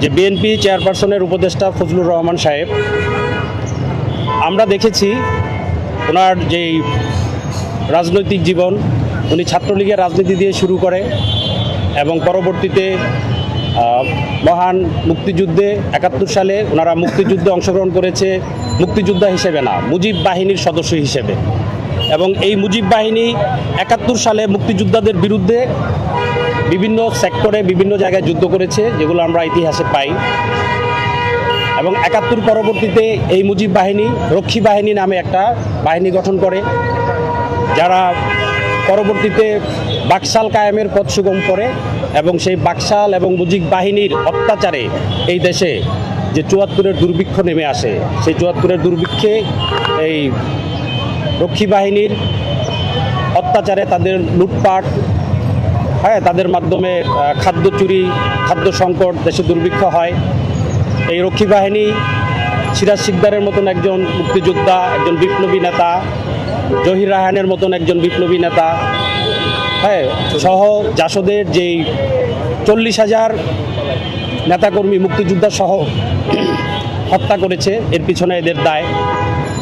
যে বিএনপি চেয়ারপারসনের উপদেষ্টা ফজলুর রহমান সাহেব, আমরা দেখেছি ওনার যেই রাজনৈতিক জীবন, উনি ছাত্রলীগের রাজনীতি দিয়ে শুরু করে এবং পরবর্তীতে মহান মুক্তিযুদ্ধে একাত্তর সালে ওনারা মুক্তিযুদ্ধে অংশগ্রহণ করেছে, মুক্তিযোদ্ধা হিসেবে না, মুজিব বাহিনীর সদস্য হিসেবে। এবং এই মুজিব বাহিনী একাত্তর সালে মুক্তিযোদ্ধাদের বিরুদ্ধে বিভিন্ন সেক্টরে বিভিন্ন জায়গায় যুদ্ধ করেছে, যেগুলো আমরা ইতিহাসে পাই। এবং একাত্তর পরবর্তীতে এই মুজিব বাহিনী রক্ষী বাহিনী নামে একটা বাহিনী গঠন করে, যারা পরবর্তীতে বাকশাল কায়েমের পথ সুগম করে এবং সেই বাকশাল এবং মুজিব বাহিনীর অত্যাচারে এই দেশে যে চুয়াত্তরের দুর্ভিক্ষ নেমে আসে, সেই চুয়াত্তরের দুর্ভিক্ষে এই রক্ষী বাহিনীর অত্যাচারে তাদের লুটপাট হ্যাঁ তাদের মাধ্যমে খাদ্য চুরি, খাদ্য সংকট, দেশে দুর্ভিক্ষ হয়। এই রক্ষী বাহিনী সিরাজ সিকদারের মতন একজন মুক্তিযোদ্ধা, একজন বিপ্লবী নেতা, জহির রাহানের মতন একজন বিপ্লবী নেতা হ্যাঁ সহ জাসদের যেই চল্লিশ হাজার নেতাকর্মী, মুক্তিযোদ্ধা সহ হত্যা করেছে, এর পিছনে এদের দায়।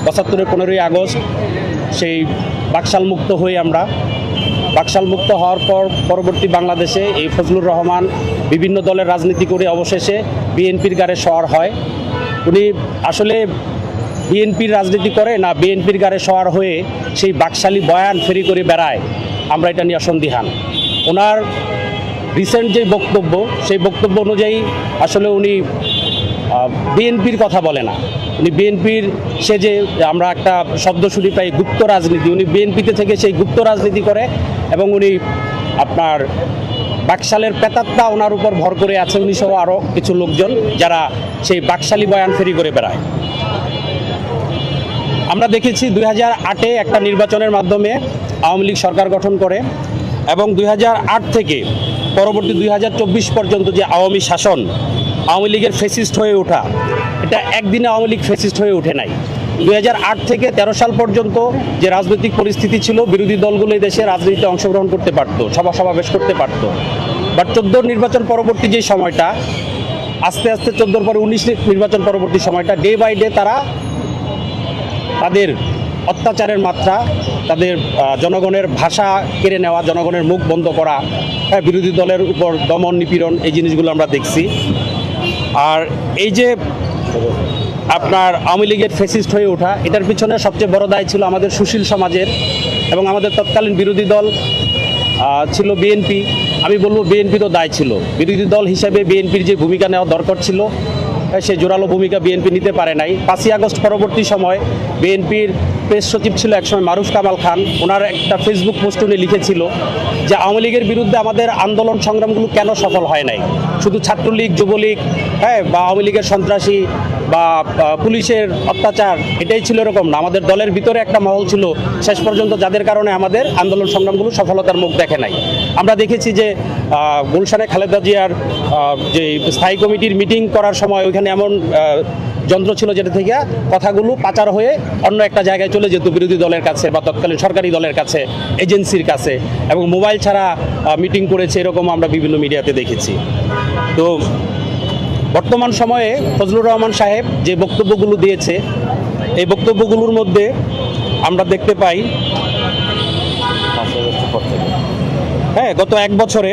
পঁচাত্তরের পনেরোই আগস্ট, সেই বাকশাল মুক্ত হয়ে আমরা। বাকশাল মুক্ত হওয়ার পর পরবর্তী বাংলাদেশে এই ফজলুর রহমান বিভিন্ন দলের রাজনীতি করে অবশেষে বিএনপির গাড়ে সওয়ার হয়। উনি আসলে বিএনপির রাজনীতি করে না, বিএনপির গাড়ে সওয়ার হয়ে সেই বাকশালী বয়ান ফেরি করে বেড়ায়। আমরা এটা নিয়ে সন্দিহান। ওনার রিসেন্ট যে বক্তব্য, সেই বক্তব্য অনুযায়ী আসলে উনি বিএনপির কথা বলে না। উনি বিএনপির সে যে আমরা একটা শব্দ শুনি পাই গুপ্ত রাজনীতি, উনি বিএনপিতে থেকে সেই গুপ্ত রাজনীতি করে এবং উনি আপনার বাকশালের পেতাত্তা ওনার উপর ভর করে আছে, উনি সহ আরও কিছু লোকজন যারা সেই বাকশালী বয়ান ফেরি করে বেড়ায়। আমরা দেখেছি দুই হাজার আটে একটা নির্বাচনের মাধ্যমে আওয়ামী লীগ সরকার গঠন করে এবং দুই থেকে পরবর্তী দুই হাজার চব্বিশ পর্যন্ত যে আওয়ামী শাসন আওয়ামী লীগের ফেসিস্ট হয়ে ওঠা। এটা একদিনে আওয়ামী লীগ ফেসিস্ট হয়ে ওঠে নাই। আট থেকে ১৩ সাল পর্যন্ত যে রাজনৈতিক পরিস্থিতি ছিল বিরোধী দলগুলো দেশে রাজনীতিতে অংশগ্রহণ করতে পারতো সভা সমাবেশ করতে পারতো। বাট চোদ্দোর নির্বাচন পরবর্তী যে সময়টা আস্তে আস্তে চোদ্দোর পরে উনিশ নির্বাচন পরবর্তী সময়টা ডে বাই ডে তারা তাদের অত্যাচারের মাত্রা তাদের জনগণের ভাষা কেড়ে নেওয়া জনগণের মুখ বন্ধ করা হ্যাঁ, বিরোধী দলের উপর দমন নিপীড়ন এই জিনিসগুলো আমরা দেখছি। আর এই যে আপনার আওয়ামী লীগের ফেসিস্ট হয়ে ওঠা, এটার পিছনে সবচেয়ে বড় দায় ছিল আমাদের সুশীল সমাজের এবং আমাদের তৎকালীন বিরোধী দল ছিল বিএনপি। আমি বলব বিএনপিরও দায় ছিল। বিরোধী দল হিসেবে বিএনপির যে ভূমিকা নেওয়া দরকার ছিল সেই জোরালো ভূমিকা বিএনপি নিতে পারে নাই। পাঁচই আগস্ট পরবর্তী সময় বিএনপির প্রেস সচিব ছিল একসময় মারুফ কামাল খান। ওনার একটা ফেসবুক পোস্ট উনি লিখেছিল যে, আওয়ামী লীগের বিরুদ্ধে আমাদের আন্দোলন সংগ্রামগুলো কেন সফল হয় নাই? শুধু ছাত্রলীগ, যুবলীগ হ্যাঁ বা আওয়ামী লীগের সন্ত্রাসী বা পুলিশের অত্যাচার, এটাই ছিল এরকম না। আমাদের দলের ভিতরে একটা মহল ছিল, শেষ পর্যন্ত যাদের কারণে আমাদের আন্দোলন সংগ্রামগুলো সফলতার মুখ দেখে নাই। আমরা দেখেছি যে গুলশানে খালেদা জিয়ার যে স্থায়ী কমিটির মিটিং করার সময় ওইখানে এমন যন্ত্র ছিল যেটা থেকে কথাগুলো পাচার হয়ে অন্য একটা জায়গায় চলে যেত বিরোধী দলের কাছে বা তৎকালীন সরকারি দলের কাছে, এজেন্সির কাছে এবং মোবাইল ছাড়া মিটিং করেছে এরকম আমরা বিভিন্ন মিডিয়াতে দেখেছি। তো বর্তমান সময়ে ফজলুর রহমান সাহেব যে বক্তব্যগুলো দিয়েছে, এই বক্তব্যগুলোর মধ্যে আমরা দেখতে পাই হ্যাঁ গত এক বছরে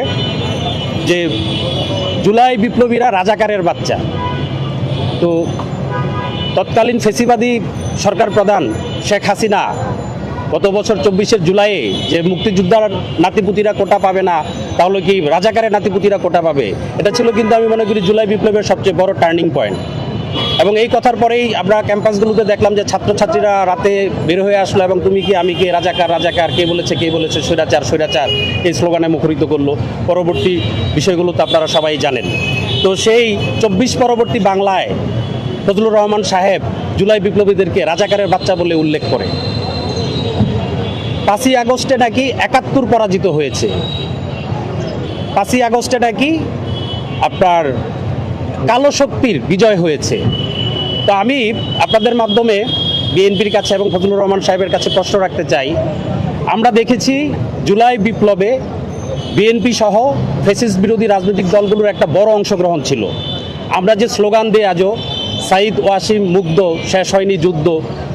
যে জুলাই বিপ্লবীরা রাজাকারের বাচ্চা। তো তৎকালীন ফেসিবাদী সরকার প্রধান শেখ হাসিনা গত বছর চব্বিশের জুলাইয়ে যে মুক্তিযোদ্ধার নাতিপুতিরা কোটা পাবে না তাহলে কি রাজাকারের নাতিপুতিরা কোটা পাবে? এটা ছিল কিন্তু আমি মনে করি জুলাই বিপ্লবের সবচেয়ে বড় টার্নিং পয়েন্ট। এবং এই কথার পরেই আমরা ক্যাম্পাসগুলোতে দেখলাম যে ছাত্রছাত্রীরা রাতে বের হয়ে আসলো এবং তুমি কি, আমি কে, রাজাকার রাজাকার, কে বলেছে কে বলেছে, স্বৈরাচার স্বৈরাচার, এই স্লোগানে মুখরিত করল। পরবর্তী বিষয়গুলো তো আপনারা সবাই জানেন। তো সেই চব্বিশ পরবর্তী বাংলায় ফজলুর রহমান সাহেব জুলাই বিপ্লবীদেরকে রাজাকারের বাচ্চা বলে উল্লেখ করে। পাঁচই আগস্টে নাকি একাত্তর পরাজিত হয়েছে। পাঁচই আগস্টে নাকি আপনার কালো শক্তির বিজয় হয়েছে। তো আমি আপনাদের মাধ্যমে বিএনপির কাছে এবং ফজলুর রহমান সাহেবের কাছে প্রশ্ন রাখতে চাই। আমরা দেখেছি জুলাই বিপ্লবে বিএনপি সহ ফেসিস বিরোধী রাজনৈতিক দলগুলোর একটা বড় অংশগ্রহণ ছিল। আমরা যে স্লোগান দিয়ে আজও সাইদ ওয়াসিম মুগ্ধ, শেষ হয়নি যুদ্ধ।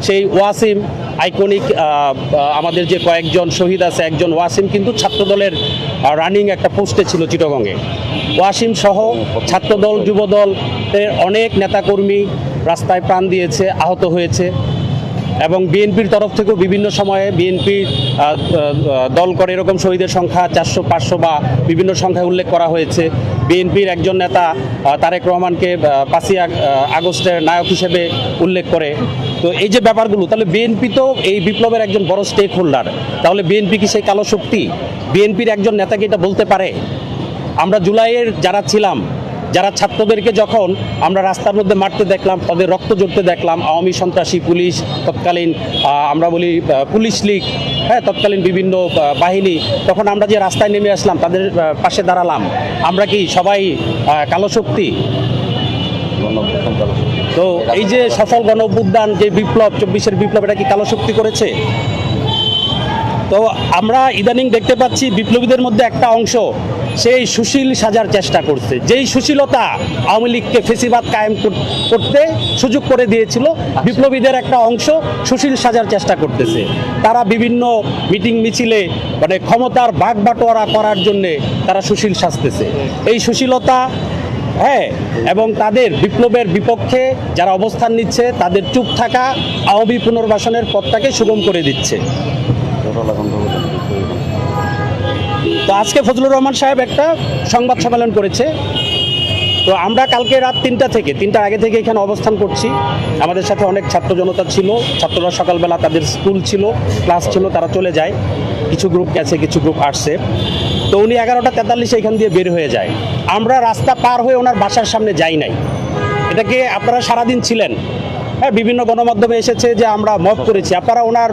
সেই ওয়াসিম আইকনিক আমাদের যে কয়েকজন শহীদ আছে, একজন ওয়াসিম কিন্তু ছাত্রদলের রানিং একটা পোস্টে ছিল চিটগঙ্গে ওয়াসিম সহ ছাত্রদল, যুবদল অনেক নেতাকর্মী রাস্তায় প্রাণ দিয়েছে, আহত হয়েছে। এবং বিএনপির তরফ থেকেও বিভিন্ন সময়ে বিএনপি দল করে এরকম শহীদের সংখ্যা চারশো, পাঁচশো বা বিভিন্ন সংখ্যায় উল্লেখ করা হয়েছে। বিএনপির একজন নেতা তারেক রহমানকে পাঁচই আগস্টের নায়ক হিসেবে উল্লেখ করে। তো এই যে ব্যাপারগুলো, তাহলে বিএনপি তো এই বিপ্লবের একজন বড় স্টেক হোল্ডার তাহলে বিএনপি কি সেই কালো শক্তি? বিএনপির একজন নেতাকে এটা বলতে পারে? আমরা জুলাইয়ের যারা ছিলাম যারা ছাত্রদেরকে যখন আমরা রাস্তার মধ্যে মারতে দেখলাম, তাদের রক্ত জড়তে দেখলাম, আওয়ামী, সন্ত্রাসী, পুলিশ, তৎকালীন আমরা বলি পুলিশ লীগ হ্যাঁ তৎকালীন বিভিন্ন বাহিনী, তখন আমরা যে রাস্তায় নেমে আসলাম, তাদের পাশে দাঁড়ালাম। আমরা কি সবাই কালো শক্তি? তো এই যে সফল গণ যে বিপ্লব, চব্বিশের বিপ্লব, এটা কি কালো শক্তি করেছে? তো আমরা ইদানিং দেখতে পাচ্ছি বিপ্লবীদের মধ্যে একটা অংশ সেই সুশীল সাজার চেষ্টা করছে। যেই সুশীলতা আওয়ামী লীগকে ফেসিবাদ কায়েম করতে সুযোগ করে দিয়েছিল, বিপ্লবীদের একটা অংশ সুশীল সাজার চেষ্টা করতেছে। তারা বিভিন্ন মিটিং মিছিলে মানে ক্ষমতার বাঘ বাটোয়ারা করার জন্যে তারা সুশীল সাজতেছে। এই সুশীলতা হ্যাঁ এবং তাদের বিপ্লবের বিপক্ষে যারা অবস্থান নিচ্ছে, তাদের চুপ থাকা আওয়ামী পুনর্বাসনের পথটাকে সুগম করে দিচ্ছে। তো আজকে ফজলুর রহমান সাহেব একটা সংবাদ সম্মেলন করেছে। তো আমরা কালকে রাত তিনটা থেকে, তিনটার আগে থেকে এখানে অবস্থান করছি। আমাদের সাথে অনেক ছাত্র জনতা ছিল, ছাত্ররা সকালবেলা তাদের স্কুল ছিল, ক্লাস ছিল, তারা চলে যায়। কিছু গ্রুপ গেছে, কিছু গ্রুপ আসছে। তো উনি এগারোটা তেতাল্লিশ এখান দিয়ে বের হয়ে যায়। আমরা রাস্তা পার হয়ে ওনার বাসার সামনে যাই নাই। এটাকে আপনারা সারাদিন ছিলেন। হ্যাঁ বিভিন্ন গণমাধ্যমে এসেছে যে আমরা মত করেছি। আপনারা ওনার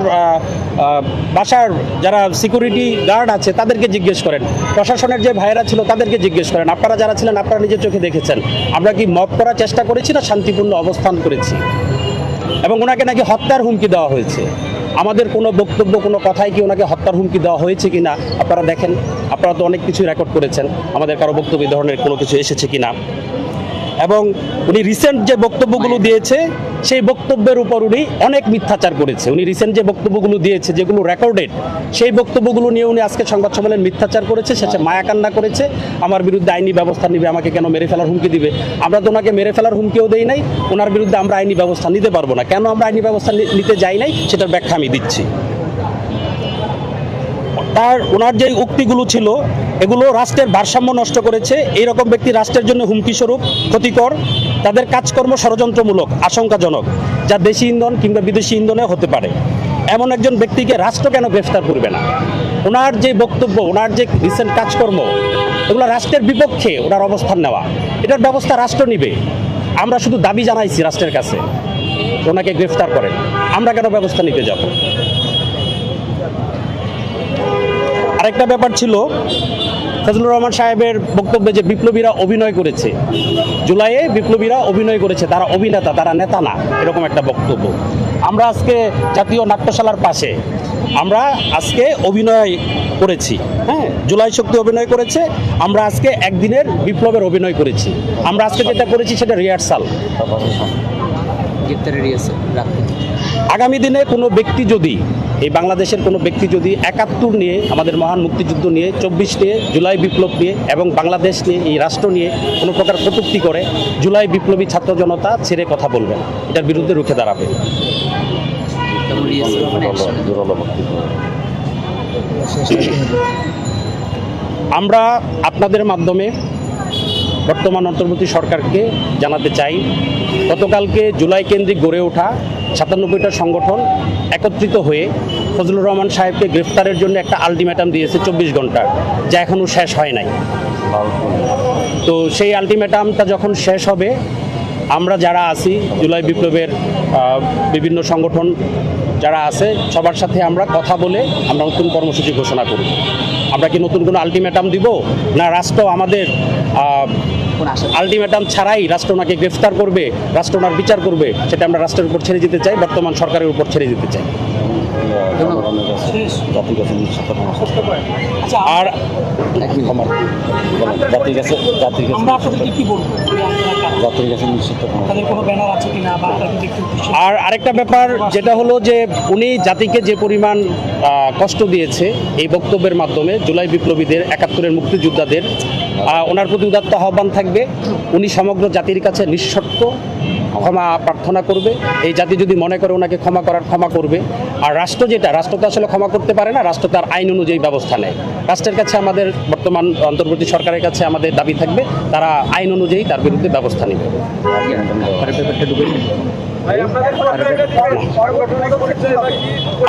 বাসার যারা সিকিউরিটি গার্ড আছে, তাদেরকে জিজ্ঞেস করেন। প্রশাসনের যে ভাইয়েরা ছিল, তাদেরকে জিজ্ঞেস করেন। আপনারা যারা ছিলেন, আপনারা নিজের চোখে দেখেছেন। আমরা কি মত করার চেষ্টা করেছি না শান্তিপূর্ণ অবস্থান করেছি? এবং ওনাকে নাকি হত্যার হুমকি দেওয়া হয়েছে। আমাদের কোনো বক্তব্য, কোনো কথাই কি ওনাকে হত্যার হুমকি দেওয়া হয়েছে কি না আপনারা দেখেন। আপনারা তো অনেক কিছু রেকর্ড করেছেন। আমাদের কারও বক্তব্য ধরনের কোনো কিছু এসেছে কি না এবং উনি রিসেন্ট যে বক্তব্যগুলো দিয়েছে সেই বক্তব্যের উপর উনি অনেক মিথ্যাচার করেছে। উনি রিসেন্ট যে বক্তব্যগুলো দিয়েছে যেগুলো রেকর্ডেড সেই বক্তব্যগুলো নিয়ে উনি আজকে সংবাদ সম্মেলন মিথ্যাচার করেছে শেষে মায়াকান্না করেছে। আমার বিরুদ্ধে আইনি ব্যবস্থা নিবে আমাকে কেন মেরে ফেলার হুমকি দিবে? আমরা তো ওনাকে মেরে ফেলার হুমকিও দেই নাই ওনার বিরুদ্ধে আমরা আইনি ব্যবস্থা নিতে পারব না। কেন আমরা আইনি ব্যবস্থা নিতে যাই নাই? সেটার ব্যাখ্যা আমি দিচ্ছি। তার ওনার যে উক্তিগুলো ছিল, এগুলো রাষ্ট্রের ভারসাম্য নষ্ট করেছে। এই রকম ব্যক্তি রাষ্ট্রের জন্য হুমকি স্বরূপ, ক্ষতিকর, তাদের কাজকর্ম ষড়যন্ত্রমূলক, আশঙ্কাজনক, যা দেশি ইন্ধন কিংবা বিদেশি ইন্ধনে হতে পারে। এমন একজন ব্যক্তিকে রাষ্ট্র কেন গ্রেফতার করবে না? ওনার যে বক্তব্য, ওনার যে রিসেন্ট কাজকর্ম, এগুলো রাষ্ট্রের বিপক্ষে ওনার অবস্থান নেওয়া। এটার ব্যবস্থা রাষ্ট্র নিবে। আমরা শুধু দাবি জানাইছি রাষ্ট্রের কাছে, ওনাকে গ্রেফতার করেন। আমরা কেন ব্যবস্থা নিতে যাব? আরেকটা ব্যাপার ছিল ফজলুর রহমান সাহেবের বক্তব্যে যে বিপ্লবীরা অভিনয় করেছে জুলাইয়ে বিপ্লবীরা অভিনয় করেছে তারা অভিনেতা তারা নেতা না এরকম একটা বক্তব্য। আমরা আজকে জাতীয় নাট্যশালার পাশে আমরা আজকে অভিনয় করেছি হ্যাঁ জুলাই শক্তি অভিনয় করেছে আমরা আজকে একদিনের বিপ্লবের অভিনয় করেছি। আমরা আজকে যেটা করেছি সেটা রিহার্সাল। আগামী দিনে কোনো ব্যক্তি যদি এই বাংলাদেশের কোনো ব্যক্তি যদি একাত্তর নিয়ে, আমাদের মহান মুক্তিযুদ্ধ নিয়ে, চব্বিশ নিয়ে, জুলাই বিপ্লব নিয়ে এবং বাংলাদেশ নিয়ে, এই রাষ্ট্র নিয়ে কোনো প্রকার কটূক্তি করে, জুলাই বিপ্লবী ছাত্র জনতা ছেড়ে কথা বলবে এটার বিরুদ্ধে রুখে দাঁড়াবে। আমরা আপনাদের মাধ্যমে বর্তমান অন্তর্বর্তী সরকারকে জানাতে চাই। গতকালকে জুলাই কেন্দ্রিক গড়ে ওঠা সাতানব্বইটা সংগঠন একত্রিত হয়ে ফজলুর রহমান সাহেবকে গ্রেফতারের জন্য একটা আলটিমেটাম দিয়েছে চব্বিশ ঘণ্টার যা এখনও শেষ হয় নাই। তো সেই আলটিমেটামটা যখন শেষ হবে, আমরা যারা আছি, জুলাই বিপ্লবের বিভিন্ন সংগঠন যারা আছে সবার সাথে আমরা কথা বলে আমরা নতুন কর্মসূচি ঘোষণা করব আমরা কি নতুন কোনো আলটিমেটাম দিব? না রাষ্ট্র আমাদের আলটিমেটাম ছাড়াই রাষ্ট্র ওনাকে গ্রেফতার করবে রাষ্ট্র ওনার বিচার করবে সেটা আমরা রাষ্ট্রের উপর ছেড়ে দিতে চাই বর্তমান সরকারের উপর ছেড়ে দিতে চাই। আর এক মিনিট। জাতির কাছে জাতির কাছে আর আরেকটা ব্যাপার, যেটা হলো যে উনি জাতিকে যে পরিমাণ কষ্ট দিয়েছে এই বক্তব্যের মাধ্যমে, জুলাই বিপ্লবীদের, একাত্তরের মুক্তিযোদ্ধাদের ওনার প্রতি উদাত্ত আহ্বান থাকবে। উনি সমগ্র জাতির কাছে নিঃশর্ত ক্ষমা প্রার্থনা করবে। এই জাতি যদি মনে করে ওনাকে ক্ষমা করার, ক্ষমা করবে। আর রাষ্ট্র যেটা, রাষ্ট্র তো আসলে ক্ষমা করতে পারে না, রাষ্ট্র তার আইন অনুযায়ী ব্যবস্থা নেয়। রাষ্ট্রের কাছে আমাদের, বর্তমান অন্তর্বর্তী সরকারের কাছে আমাদের দাবি থাকবে, তারা আইন অনুযায়ী তার বিরুদ্ধে ব্যবস্থা নেবে।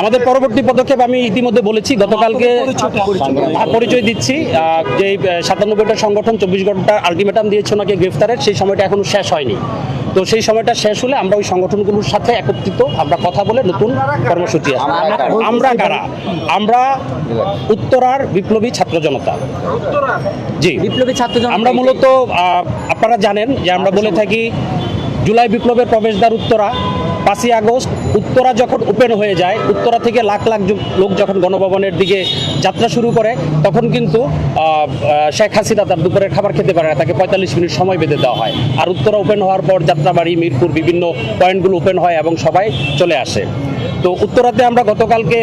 আমাদের পরবর্তী পদক্ষেপ আমি ইতিমধ্যে বলেছি গতকালকে পরিচয় দিচ্ছি। যে সাতানব্বইটা সংগঠন চব্বিশ ঘণ্টা আলটিমেটাম দিয়েছে ওনাকে গ্রেফতারের সেই সময়টা এখনও শেষ হয়নি। তো সেই সময়টা শেষ হলে আমরা ওই সংগঠনগুলোর সাথে একত্রিত আমরা কথা বলে নতুন কর্মসূচি আমরা কারা? আমরা উত্তরার বিপ্লবী ছাত্র জনতা। জি। বিপ্লবী ছাত্র আমরা মূলত আপনারা জানেন যে আমরা বলে থাকি জুলাই বিপ্লবের প্রবেশদ্বার উত্তরা, পাঁচই আগস্ট, উত্তরা যখন ওপেন হয়ে যায়, উত্তরা থেকে লাখ লাখ লোক যখন গণভবনের দিকে যাত্রা শুরু করে, তখন কিন্তু শেখ হাসিনা তার দুপুরের খাবার খেতে পারে না, তাকে পঁয়তাল্লিশ মিনিট সময় বেঁধে দেওয়া হয়। আর উত্তরা ওপেন হওয়ার পর যাত্রাবাড়ি, মিরপুর বিভিন্ন পয়েন্টগুলো ওপেন হয় এবং সবাই চলে আসে। তো উত্তরাতে আমরা গতকালকে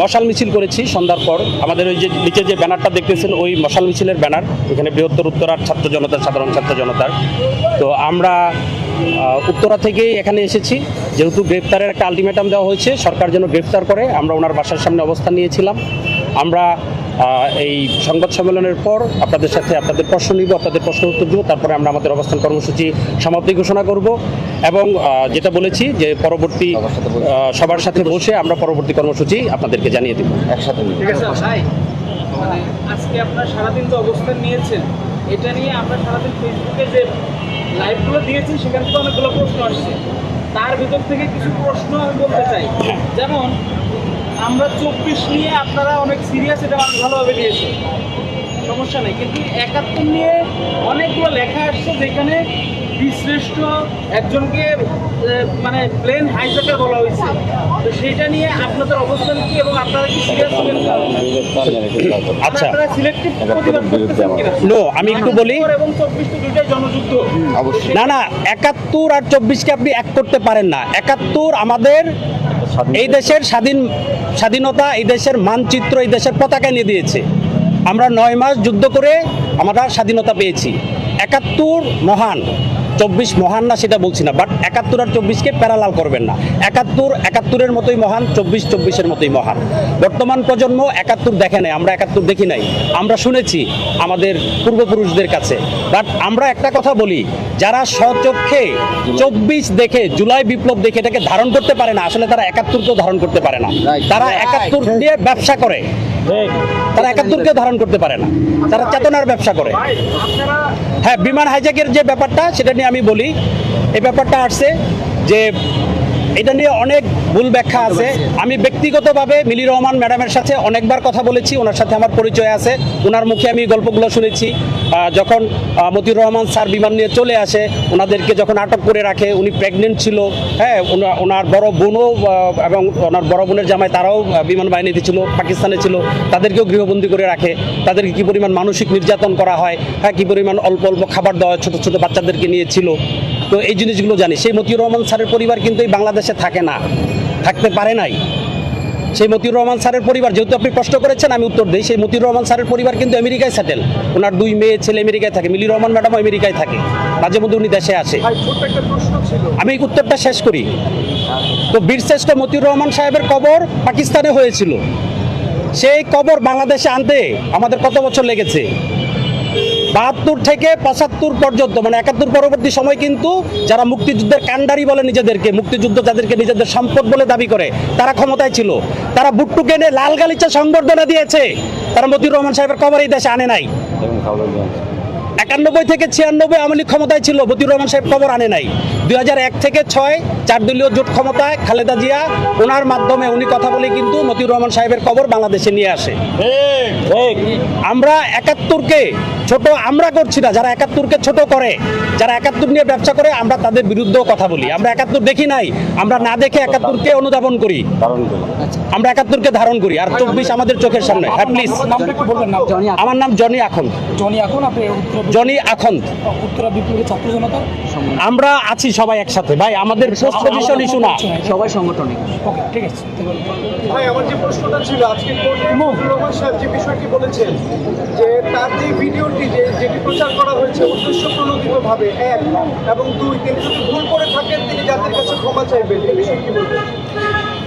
মশাল মিছিল করেছি সন্ধ্যার পর। আমাদের ওই যে নিচে যে ব্যানারটা দেখতেছেন, ওই মশাল মিছিলের ব্যানার, এখানে বৃহত্তর উত্তরার ছাত্র জনতার সাধারণ ছাত্র জনতার। তো আমরা উত্তরা থেকেই এখানে এসেছি। যেহেতু গ্রেফতারের একটা আলটিমেটাম দেওয়া হয়েছে, সরকার যেন গ্রেফতার করে, আমরা ওনার বাসার সামনে অবস্থান নিয়েছিলাম। আমরা এই সংবাদ সম্মেলনের পর আপনাদের সাথে আপনাদের প্রশ্ন নিব আপনাদের প্রশ্ন উত্তর দেবো তারপরে আমরা আমাদের অবস্থান কর্মসূচি সমাপ্তি ঘোষণা করব এবং যেটা বলেছি যে পরবর্তী সবার সাথে বসে। আমরা পরবর্তী কর্মসূচি আপনাদেরকে জানিয়ে দেব। একসাথে নিয়ে। ঠিক আছে ভাই। মানে আজকে আপনার সারাদিন তো অবস্থান নিয়েছেন। এটা নিয়ে আমরা সারাদিন ফেসবুকে যে লাইভগুলো দিয়েছি সেখান থেকে অনেকগুলো প্রশ্ন আসছে। তার ভিতর থেকে কিছু প্রশ্ন আমি বলতে চাই। যেমন আমরা চব্বিশ নিয়ে আপনারা অনেক সিরিয়াস এটা মানুষ ভালোভাবে নিয়েছে। সমস্যা নেই। কিন্তু একাত্তর নিয়ে অনেকগুলো লেখা আসছে যেখানে বিশ্রেষ্ঠ একজনকে মানে প্লেন হাইজ্যাকার বলা হয়েছে। তো সেইটা নিয়ে আপনাদের অবস্থান কি এবং আপনারা কি সিরিয়াস হবেন আচ্ছা। আপনারা সিলেক্টিভ প্রতিবাদ করতেছেন কিনা? নো আমি একটু বলি। এবং চব্বিশ তো দুইটাই জনযুদ্ধ অবশ্যই। না না একাত্তর আর চব্বিশকে আপনি এক করতে পারেন না। একাত্তর আমাদের এই দেশের স্বাধীন স্বাধীনতা এই দেশের মানচিত্র, এই দেশের পতাকা নিয়ে দিয়েছে। আমরা নয় মাস যুদ্ধ করে আমরা স্বাধীনতা পেয়েছি। একাত্তর মহান। চব্বিশ মহান না সেটা বলছি না বাট একাত্তর আর চব্বিশকে প্যারালাল করবেন না। একাত্তর একাত্তরের মতোই মহান চব্বিশ চব্বিশের মতোই মহান। বর্তমান প্রজন্ম একাত্তর দেখে নাই আমরা একাত্তর দেখি নাই। আমরা শুনেছি আমাদের পূর্বপুরুষদের কাছে। বাট আমরা একটা কথা বলি যারা স্বচক্ষে চব্বিশ দেখে জুলাই বিপ্লব দেখে এটাকে ধারণ করতে পারে না আসলে তারা একাত্তরকেও ধারণ করতে পারে না। তারা একাত্তর দিয়ে ব্যবসা করে। তারা একাত্তরকে ধারণ করতে পারে না। তারা চেতনার ব্যবসা করে। হ্যাঁ বিমান হাইজ্যাকের যে ব্যাপারটা সেটা নিয়ে আমি বলি এই ব্যাপারটা আসছে যে এটা নিয়ে অনেক ভুল ব্যাখ্যা আছে। আমি ব্যক্তিগতভাবে মিলি রহমান ম্যাডামের সাথে অনেকবার কথা বলেছি, ওনার সাথে আমার পরিচয় আছে। ওনার মুখে আমি গল্পগুলো শুনেছি। যখন মতিউর রহমান স্যার বিমান নিয়ে চলে আসে, ওনাদেরকে যখন আটক করে রাখে, উনি প্রেগনেন্ট ছিল। হ্যাঁ ওনা- ওনার বড় বোনও এবং ওনার বড় বোনের জামাই তারাও বিমান বাহিনীতে ছিল, পাকিস্তানে ছিল। তাদেরকেও গৃহবন্দী করে রাখে। তাদেরকে কী পরিমাণ মানসিক নির্যাতন করা হয়? হ্যাঁ কী পরিমাণ অল্প অল্প খাবার দেওয়া ছোটো ছোটো বাচ্চাদেরকে নিয়ে ছিল? তো এই জিনিসগুলো জানি। সেই মতিউর রহমান স্যারের পরিবার কিন্তু এই বাংলাদেশে থাকে না। থাকতে পারে নাই। সেই মতিউর রহমান স্যারের পরিবার যেহেতু আপনি প্রশ্ন করেছেন আমি উত্তর দিই। সেই মতিউর রহমান স্যারের পরিবার কিন্তু আমেরিকায় সেটেল ওনার দুই মেয়ে ছেলে আমেরিকায় থাকে। মিলি রহমান ম্যাডাম আমেরিকায় থাকে। মাঝে মধ্যে উনি দেশে আসে। আমি উত্তরটা শেষ করি। তো বীরশ্রেষ্ঠ মতিউর রহমান সাহেবের কবর পাকিস্তানে হয়েছিল। সেই কবর বাংলাদেশে আনতে আমাদের কত বছর লেগেছে? বাহাত্তর থেকে পঁচাত্তর পর্যন্ত মানে একাত্তর পরবর্তী সময় কিন্তু যারা মুক্তিযুদ্ধের কাণ্ডারি বলে নিজেদেরকে, মুক্তিযুদ্ধ যাদেরকে নিজেদের সম্পদ বলে দাবি করে, তারা ক্ষমতায় ছিল। তারা বুট্টু কেনে লাল গালিচা সংবর্ধনা দিয়েছে। তারা মতিউর রহমান সাহেবের কবর এই দেশে আনে নাই। একানব্বই থেকে ছিয়ানব্বই আওয়ামী লীগ ক্ষমতায় ছিল মতিউর রহমান সাহেব খবর আনে নাই। দুই এক থেকে ছয় চার দলীয় জোট ক্ষমতায় খালেদা জিয়া ওনার মাধ্যমে উনি কথা বলে কিন্তু মতিউর রহমান সাহেবের খবর বাংলাদেশে নিয়ে আসে। আমরা একাত্তরকে ছোট আমরা করছি না যারা একাত্তরকে ছোট করে যারা একাত্তর নিয়ে ব্যবসা করে আমরা তাদের বিরুদ্ধেও কথা বলি। আমরা একাত্তর দেখি নাই আমরা না দেখে একাত্তরকে অনুধাবন করি। আমরা একাত্তরকে ধারণ করি আর চব্বিশ আমাদের চোখের সামনে হ্যাঁ প্লিজ আমার নাম জনি এখন জনি আপনি উত্তর জনি আখন্দ। উত্তরা বিপ্লবী ছাত্র জনতা আমরা আছি সবাই একসাথে। ভাই আমাদের পোস্ট পজিশন ইস্যু না। সবাই সংগঠনে ওকে ঠিক আছে। ভাই আমার যে প্রশ্নটা ছিল আজকে রহমান সাহেব যে বিষয়টি বলেছেন যে তার যে ভিডিওটি যে যেটি প্রচার করা হয়েছে উদ্দেশ্য প্রণোদিতভাবে এক এবং দুই তিনি যদি ভুল করে থাকেন তিনি জাতির কাছে ক্ষমা চাইবেন। এই বিষয়ে কি বলবেন?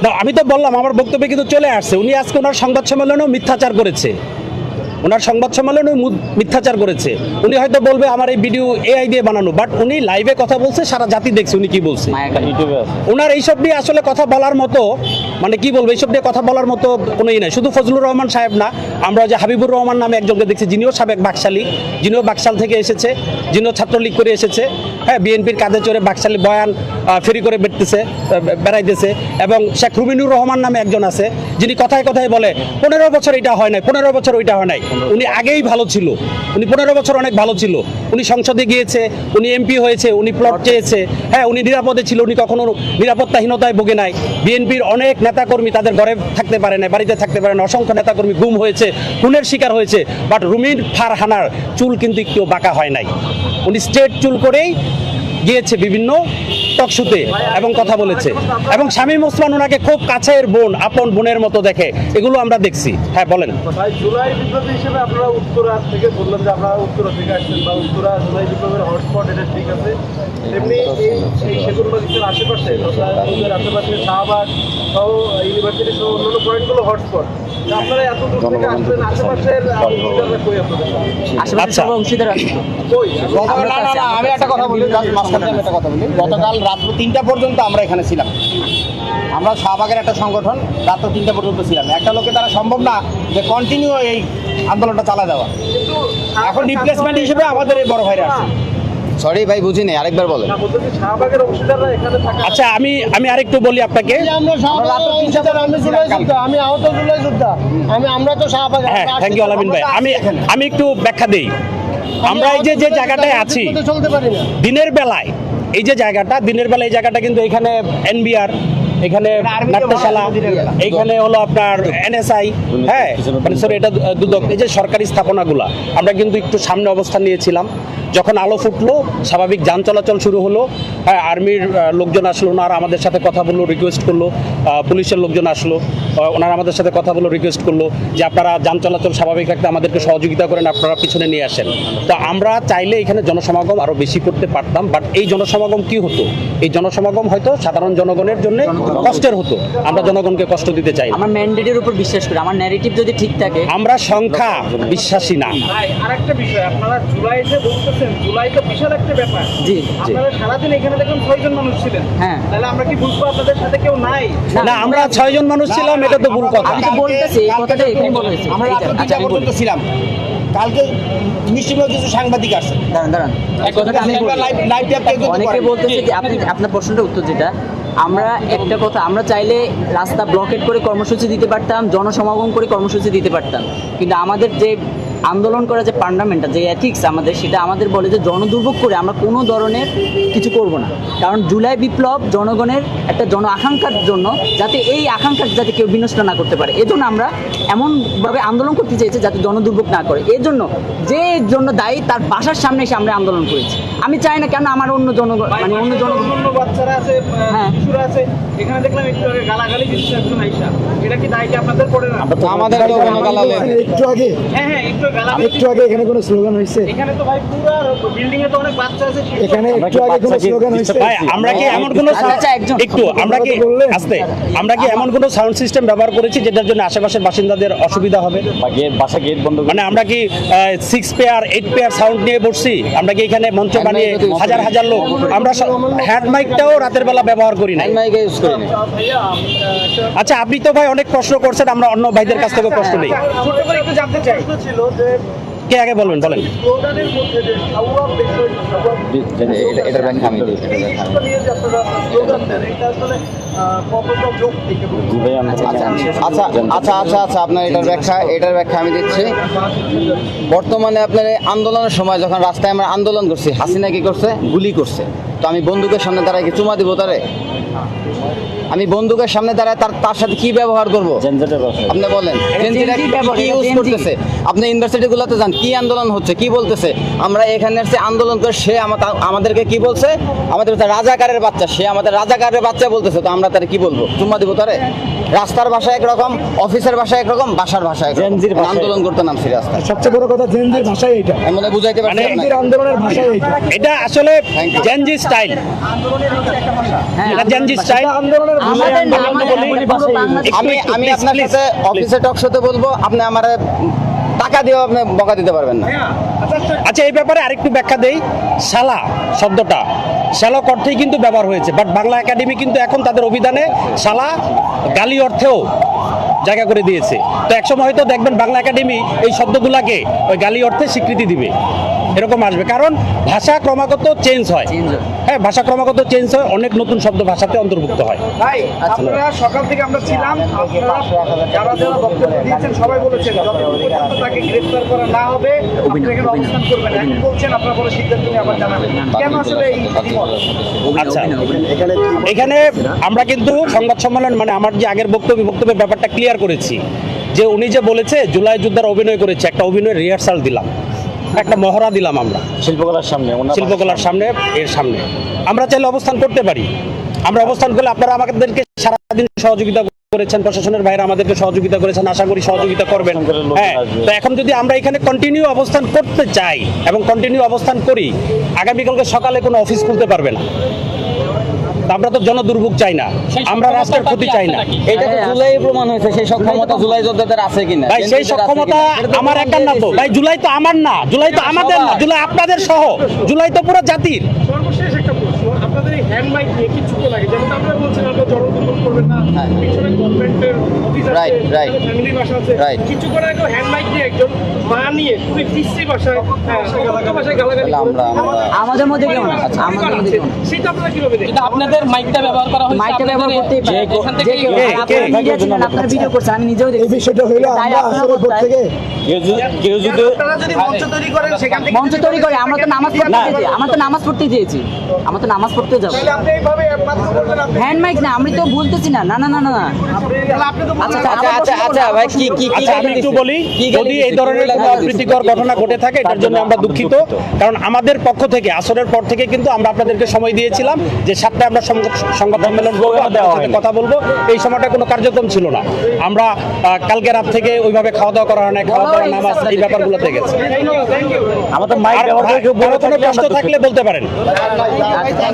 না আমি তো বললাম আমার বক্তব্যে কিন্তু চলে আসছে। উনি আজকে ওনার সংবাদ সম্মেলনেও মিথ্যাচার করেছে। ওনার সংবাদ সম্মেলনেও মু- মিথ্যাচার করেছে। উনি হয়তো বলবে আমার এই ভিডিও এআই দিয়ে বানানো। বাট উনি লাইভে কথা বলছে সারা জাতি দেখছে উনি কি বলছে। মায়াকালী ইউটিউবে আছে। ওনার এইসব নিয়ে আসলে কথা বলার মতো মানে কি বলব এইসব নিয়ে কথা বলার মতো কোনো ই নাই। শুধু ফজলুর রহমান সাহেব না আমরা যে হাবিবুর রহমান নামে একজনকে দেখছি যিনিও সাবেক বাকশালী যিনিও বাকশাল থেকে এসেছে যিনিও ছাত্রলীগ করে এসেছে। হ্যাঁ বিএনপির কাঁধে চড়ে বাকশালী বয়ান ফেরি করে বেড়তেছে বেড়াইতেছে। এবং শেখ রুমিনুর রহমান নামে একজন আছে যিনি কথায় কথায় বলে পনেরো বছর এটা হয় নাই পনেরো বছর ওইটা হয় নাই। উনি আগেই ভালো ছিল। উনি পনেরো বছর অনেক ভালো ছিল। উনি সংসদে গিয়েছে উনি এমপি হয়েছে উনি প্লট চেয়েছে। হ্যাঁ উনি নিরাপদে ছিল উনি কখনো নিরাপত্তাহীনতায় ভোগে নাই। বিএনপির অনেক নেতাকর্মী তাদের ঘরে থাকতে পারে না বাড়িতে থাকতে পারে না অসংখ্য নেতাকর্মী গুম হয়েছে খুনের শিকার হয়েছে। বাট রুমির ফারহানার চুল কিন্তু একটু বাঁকা হয় নাই। উনি স্ট্রেট চুল করেই গিয়েছে বিভিন্ন টকশুতে এবং কথা বলেছে। এবং শামীম ওসমান ওনাকে খুব কাছের বোন আপন বোনের মতো দেখে। এগুলো আমরা দেখছি। হ্যাঁ বলেন। জুলাই বিপ্লবী হিসেবে আপনারা উত্তরা থেকে বললেন যে আপনারা উত্তরা থেকে আসছেন বা উত্তরা জুলাই বিপ্লবের হটস্পট এটা ঠিক আছে। তেমনি এই এই সেগুনবাগিচের আশেপাশে আশেপাশে শাহবাগ সহ ইউনিভার্সিটি সহ অন্যান্য পয়েন্টগুলো হটস্পট আপনারা এত দূর থেকে আসছেন আশেপাশের অংশীদাররা কই আপনাদের? আশেপাশে আচ্ছা। অংশীদার কই? আমি একটা কথা বলি একটা কথা বলি। গতকাল রাত্র তিনটা পর্যন্ত আমরা এখানে ছিলাম। আমরা শাহবাগের একটা সংগঠন রাত্র তিনটা পর্যন্ত ছিলাম। একটা লোকে তারা সম্ভব না যে কন্টিনিউ এই আন্দোলনটা চালা দেওয়া। এখন রিপ্লেসমেন্ট হিসেবে আমাদের এই বড় ভাইরা আছে। সরি ভাই বুঝিনি আরেকবার বলেন। না বলতে শাহবাগের অংশীদাররা এখানে থাকা। আচ্ছা আমি আমি আরেকটু বলি আপনাকে। আমি আহত আমি আমরা তো শাহবাগ হ্যাঁ থ্যাংক ইউ আলামিন ভাই। আমি আমি একটু ব্যাখ্যা দেই। আমরা এই যে যে জায়গাটায় আছি দিনের বেলায় এই যে জায়গাটা দিনের বেলায় এই জায়গাটা কিন্তু এখানে এনবিআর এখানে নাট্যশালা এইখানে হলো আপনার এনএসআই হ্যাঁ মানে সরি এটা দুদক এই যে সরকারি স্থাপনাগুলা আমরা কিন্তু একটু সামনে অবস্থান নিয়েছিলাম। যখন আলো ফুটলো স্বাভাবিক যান চলাচল শুরু হলো হ্যাঁ আর্মির লোকজন আসলো ওনারা আমাদের সাথে কথা বলল রিকোয়েস্ট করল পুলিশের লোকজন আসলো ওনারা আমাদের সাথে কথা বলল রিকোয়েস্ট করল যে আপনারা যান চলাচল স্বাভাবিক রাখতে আমাদেরকে সহযোগিতা করেন আপনারা পিছনে নিয়ে আসেন। তো আমরা চাইলে এখানে জনসমাগম আরও বেশি করতে পারতাম বাট এই জনসমাগম কি হতো? এই জনসমাগম হয়তো সাধারণ জনগণের জন্য কষ্টের হতো। আমরা জনগণকে কষ্ট দিতে চাই আমার ম্যান্ডেটের উপর বিশ্বাস করি। আমার ন্যারেটিভ যদি ঠিক থাকে আমরা সংখ্যা বিশ্বাসী না। আরেকটা বিষয় আপনারা জুলাইতে বলতেছেন জুলাই তো বিশাল একটা ব্যাপার। জি আপনারা সারাদিন এখানে দেখুন ছয়জন মানুষ ছিলেন। হ্যাঁ। তাহলে আমরা কি বুঝব আপনাদের সাথে কেউ নাই? না আমরা ছয়জন মানুষ ছিলাম এটা তো ভুল কথা। আমি তো বলতেছি এই কথাটা এখানে বলেছি আমরা রাত্র আচ্ছা আমি বলি। পর্যন্ত ছিলাম কালকে মিষ্টিময় কিছু সাংবাদিক আসছে। দাঁড়ান দাঁড়ান। এই কথাটা আমি বলি। লাইভ লাইভ ট্যাপ অনেকে বলতেছে যে আপনি আপনার প্রশ্নটা উত্তর যেটা। আমরা একটা কথা, আমরা চাইলে রাস্তা ব্লকেট করে কর্মসূচি দিতে পারতাম, জনসমাগম করে কর্মসূচি দিতে পারতাম। কিন্তু আমাদের যে আন্দোলন করা যে পার্লামেন্টটা, যে এথিক্স আমাদের, সেটা আমাদের বলে যে জনদুর্ভোগ করে আমরা কোনো ধরনের কিছু করব না। কারণ জুলাই বিপ্লব জনগণের একটা জন আকাঙ্ক্ষার জন্য যাতে এই আকাঙ্ক্ষা যাতে কেউ বিনষ্ট না করতে পারে। এজন্য আমরা এমনভাবে আন্দোলন করতে চেয়েছি যাতে জনদুর্ভোগ না করে। এর জন্য যে জন্য দায়ী তার বাসার সামনে এসে আমরা আন্দোলন করেছি। আমি চাই না কেন আমার অন্য জনগণ মানে অন্য জনগণ অন্য বাচ্চারা আছে হ্যাঁ। শিশুরা আছে এখানে দেখলাম একটু আগে গালাগালি দিচ্ছে একজন আইসা। এটা কি আপনাদের পড়ে না? আমাদের তো কোনো গালালে একটু আগে। হ্যাঁ হ্যাঁ একটু গালাগালি একটু আগে এখানে কোনো স্লোগান হয়েছে। এখানে তো ভাই পুরো বিল্ডিং এ তো অনেক বাচ্চা আছে এখানে আমরা একটু কি আগে কোনো স্লোগান disturb ভাই আমরা কি এমন কোনো আচ্ছা, একজন। একটু আমরা কি? আস্তে আমরা কি এমন কোনো সাউন্ড সিস্টেম ব্যবহার করেছি যেটার জন্য আশেপাশের বাসিন্দাদের অসুবিধা হবে? বা গেট বাসা গেট বন্ধ মানে আমরা কি six pair eight pair sound নিয়ে বসছি? আমরা কি এখানে মঞ্চ বানিয়ে হাজার হাজার লোক। আমরা হ্যান্ড মাইকটাও রাতের বেলা ব্যবহার করি না আচ্ছা আপনি তো ভাই অনেক প্রশ্ন করছেন আমরা অন্য ভাইদের কাছ থেকে প্রশ্ন নেই। ছোট করে একটু জানতে চাই। ছিল যে কে আগে বলবেন বলেন এটা- আমি আপনারা আচ্ছা আচ্ছা আচ্ছা আচ্ছা আচ্ছা এটার ব্যাখ্যা এটার ব্যাখ্যা আমি দিচ্ছি বর্তমানে আপনার এই আন্দোলনের সময় যখন রাস্তায় আমরা আন্দোলন করছি হাসিনা কি করছে গুলি করছে তো আমি বন্দুকের সামনে দাঁড়ায় কি চুমা দিব তারে আমি বন্দুকের সামনে দাঁড়ায় তার তার সাথে কি ব্যবহার করব আপনি বলেন এটা ইউজ করতেছে আপনি ইউনিভার্সিটি গুলোতে যান কি আন্দোলন হচ্ছে কি বলতেছে? আমরা এখানে এসে আন্দোলন করে সে আমা- আমাদেরকে কি বলছে? আমাদের রাজাকারের বাচ্চা সে আমাদের রাজাকারের বাচ্চা বলতেছে তো আমরা তারে কি বলব? চুম্মা দিব তারে? রাস্তার ভাষা একরকম অফিসের ভাষা একরকম বাসার ভাষা একরকম। ভাষায়। আন্দোলন করতে নামছি রাস্তায়। সবচেয়ে বড় কথা জেনজির ভাষাই এটা আমি মনে বুঝাইতে পারছি মানে- জেনজির আন্দোলনের ভাষাই এটা এটা আসলে. Gen Z style. হ্যাঁ জেনজি স্টাইল। আন্দোলনের ভাষাই আমাদের না আন্দোলন আমাদের বলি। পুরো বাংলাদেশ আমি একটু, আমি আপনার সাথে অফিসে টক শোতে বলব আপনি আমার টাকা দিয়েও আপনি বকা দিতে পারবেন না। আচ্ছা এই ব্যাপারে আরেকটু ব্যাখ্যা দেই। শালা শব্দটা। শ্যালক অর্থেই কিন্তু ব্যবহার হয়েছে বাট বাংলা একাডেমি কিন্তু এখন তাদের অভিধানে শালা গালি অর্থেও জায়গা করে দিয়েছে। তো একসময় হয়তো দেখবেন বাংলা একাডেমি এই শব্দগুলাকে ওই গালি অর্থে স্বীকৃতি দিবে। এরকম আসবে। কারণ ভাষা ক্রমাগত চেঞ্জ হয়। হ্যাঁ। ভাষা ক্রমাগত চেঞ্জ হয়। অনেক নতুন শব্দ ভাষাতে অন্তর্ভুক্ত হয়। ভাই আপনারা সকাল থেকে আমরা ছিলাম। যারা যারা বক্তব্য দিয়েছেন সবাই বলেছেন তাকে গ্রেফতার করা না হবে এখানে অবস্থান করবেন। এখন বলছেন আপনারা বলে সিদ্ধান্ত নিয়ে আবার জানাবেন। কেন আসলে এই আচ্ছা। এখানে আমরা কিন্তু সংবাদ সম্মেলন মানে আমার যে আগের বক্তব্য বক্তব্যের ব্যাপারটা ক্লিয়ার করেছি যে উনি যে বলেছে জুলাই যুদ্ধার অভিনয় করেছে একটা অভিনয় রিহার্সাল দিলাম একটা মহড়া দিলাম আমরা। শিল্পকলার সামনে শিল্পকলার সামনে এর সামনে। আমরা চাইলে অবস্থান করতে পারি। আমরা অবস্থান করলে আপনারা আমাদেরকে সারাদিন সহযোগিতা করেছেন প্রশাসনের বাইরে আমাদেরকে সহযোগিতা করেছেন আশা করি সহযোগিতা করবেন। হ্যাঁ তো এখন যদি আমরা এখানে কন্টিনিউ অবস্থান করতে চাই এবং কন্টিনিউ অবস্থান করি আগামীকালকে সকালে কোনো অফিস খুলতে পারবে না। আমরা তো জনদুর্ভোগ চাই না। আমরা রাষ্ট্রের ক্ষতি চাই না। এটা তো জুলাই প্রমাণ হয়েছে সেই সক্ষমতা জুলাই যোদ্ধাদের আছে কিনা? ভাই সেই সক্ষমতা আমার একার না তো। ভাই জুলাই তো আমার না। জুলাই তো আমাদের না। জুলাই আপনাদের সহ। জুলাই তো পুরো জাতির। সর্বশেষ একটা প্রশ্ন আপনাদের এই হ্যান্ড মাইক নিয়ে কি চুকে লাগে? যেমন আপনারা বলছেন আপনারা জনদুর্ভোগ করবেন না হ্যাঁ। পিছনে গভর্নমেন্টের অফিস আছে Right, right. ফ্যামিলি বাসা আছে Right. কিছু করে আগে হ্যান্ড মাইক দিয়ে একজন মা নিয়ে খুবই বিশ্রী ভাষায় হ্যাঁ, ভাষায় গালাগালি আমরা- আমাদের মধ্যে কেমন আছে? আচ্ছা, আমাদের মধ্যে আছে। কেমন সেটা আপনারা কীভাবে দেখেন এটা আপনাদের মাইকটা ব্যবহার করা হয়েছে মাইকটা ব্যবহার করতেই পারে এখান থেকে আপনারা কে- মিডিয়া ছিলেন আপনারা ভিডিও করছেন আমি নিজেও এই বিষয়টা হইল আমরা আসলে থেকে কেউ যদি মঞ্চ তৈরি করেন সেখান থেকে মঞ্চ তৈরি করে আমরা তো নামাজ পড়তে দিয়েছি আমরা তো নামাজ পড়তে দিয়েছি আমরা তো নামাজ পড়তে যাব তাহলে আপনি এইভাবে মাত্র বলবেন আপনি হ্যান্ড মাইক না আমি তো বলতেছি না না না না না না। তাহলে আপনি তো আচ্ছা, আচ্ছা আচ্ছা আচ্ছা ভাই কি কি কি আচ্ছা আমি একটু বলি কি যদি এই ধরনের কি কোনো গালি দিছে? অপ্রীতিকর ঘটনা ঘটে থাকে তার জন্য আমরা দুঃখিত। কারণ আমাদের পক্ষ থেকে আসরের পর থেকে কিন্তু আমরা আপনাদেরকে সময় দিয়েছিলাম যে সাতটায় আমরা সংবাদ সম্মেলন কথা বলব। এই সময়টা কোনো কার্যক্রম ছিল না। আমরা আহ, কালকে রাত থেকে ওইভাবে খাওয়া দাওয়া করা হয় না খাওয়া দাওয়া নামাজ এই ব্যাপারগুলো থেকে গেছে। আমাদের মাইক ব্যবহার করে কেউ বলে থাকলে বলতে পারেন।